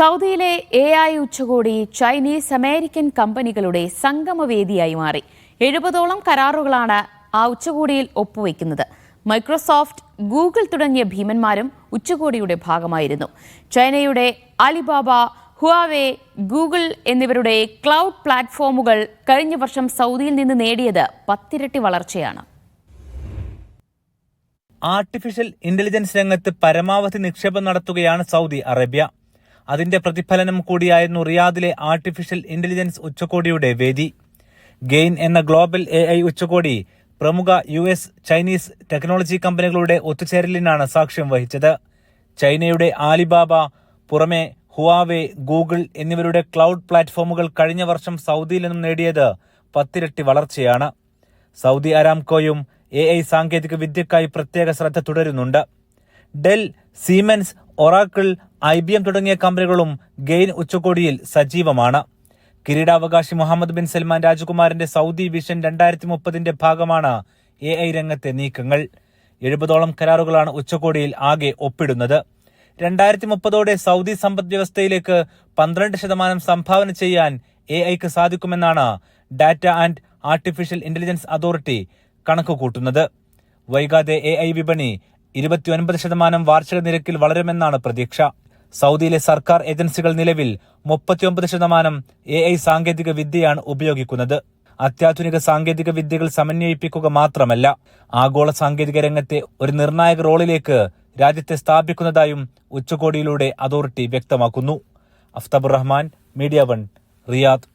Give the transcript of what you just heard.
സൗദിയിലെ A I ഉച്ചകോടി Chinese American കമ്പനികളുടെ സംഗമവേദിയായി മാറി. എഴുപതോളം കരാറുകളാണ് ആ ഉച്ചകോടിയിൽ ഒപ്പുവെക്കുന്നത്. മൈക്രോസോഫ്റ്റ് ഗൂഗിൾ തുടങ്ങിയ ഭീമന്മാരും ഉച്ചകോടിയുടെ ഭാഗമായിരുന്നു. ചൈനയുടെ അലിബാബ ഹുവാവേ ഗൂഗിൾ എന്നിവരുടെ ക്ലൗഡ് പ്ലാറ്റ്ഫോമുകൾ കഴിഞ്ഞ വർഷം സൗദിയിൽ നിന്ന് നേടിയത് പത്തിരട്ടി വളർച്ചയാണ്. ആർട്ടിഫിഷ്യൽ ഇന്റലിജൻസ് രംഗത്ത് പരമാവധി നിക്ഷേപം നടത്തുകയാണ് സൗദി അറേബ്യ. അതിന്റെ പ്രതിഫലനം കൂടിയായിരുന്നു റിയാദിലെ ആർട്ടിഫിഷ്യൽ ഇന്റലിജൻസ് ഉച്ചകോടിയുടെ വേദി. ഗെയിൻ എന്ന ഗ്ലോബൽ എ ഐ ഉച്ചകോടി പ്രമുഖ യു എസ് ചൈനീസ് ടെക്നോളജി കമ്പനികളുടെ ഒത്തുചേരലിനാണ് സാക്ഷ്യം വഹിച്ചത്. ചൈനയുടെ ആലിബാബ പുറമെ ഹുവാവേ ഗൂഗിൾ എന്നിവരുടെ ക്ലൗഡ് പ്ലാറ്റ്ഫോമുകൾ കഴിഞ്ഞ വർഷം സൗദിയിൽ നിന്നും നേടിയത് പത്തിരട്ടി വളർച്ചയാണ്. സൗദി അരാംകോയും എ ഐ സാങ്കേതിക വിദ്യക്കായി പ്രത്യേക ശ്രദ്ധ തുടരുന്നുണ്ട്. Dell Siemens Oracle I B M തുടങ്ങിയ കമ്പനികളും ഗെയിൻ ഉച്ചകോടിയിൽ സജീവമാണ്. കിരീടാവകാശി മുഹമ്മദ് ബിൻ സൽമാൻ രാജകുമാരന്റെ സൗദി വിഷൻ രണ്ടായിരത്തി മുപ്പതിന്റെ ഭാഗമാണ് എ ഐ രംഗത്തെ നീക്കങ്ങൾ. എഴുപതോളം കരാറുകളാണ് ഉച്ചകോടിയിൽ ആകെ ഒപ്പിടുന്നത്. രണ്ടായിരത്തി മുപ്പതോടെ സൗദി സമ്പദ് വ്യവസ്ഥയിലേക്ക് പന്ത്രണ്ട് ശതമാനം സംഭാവന ചെയ്യാൻ എ ഐക്ക് സാധിക്കുമെന്നാണ് data and artificial intelligence authority കണക്ക് കൂട്ടുന്നത് വൈകാതെ എ ഐ വിപണി ഇരുപത്തിയൊൻപത് ശതമാനം വാർഷിക നിരക്കിൽ വളരുമെന്നാണ് പ്രതീക്ഷ. സൗദിയിലെ സർക്കാർ ഏജൻസികൾ നിലവിൽ മുപ്പത്തിയൊമ്പത് ശതമാനം എ ഐ സാങ്കേതിക വിദ്യയാണ് ഉപയോഗിക്കുന്നത്. അത്യാധുനിക സാങ്കേതിക വിദ്യകൾ സമന്വയിപ്പിക്കുക മാത്രമല്ല ആഗോള സാങ്കേതിക രംഗത്തെ ഒരു നിർണായക റോളിലേക്ക് രാജ്യത്തെ സ്ഥാപിക്കുന്നതായും ഉച്ചകോടിയിലൂടെ അതോറിറ്റി വ്യക്തമാക്കുന്നു. Aftabur Rahman Media One Riyadh.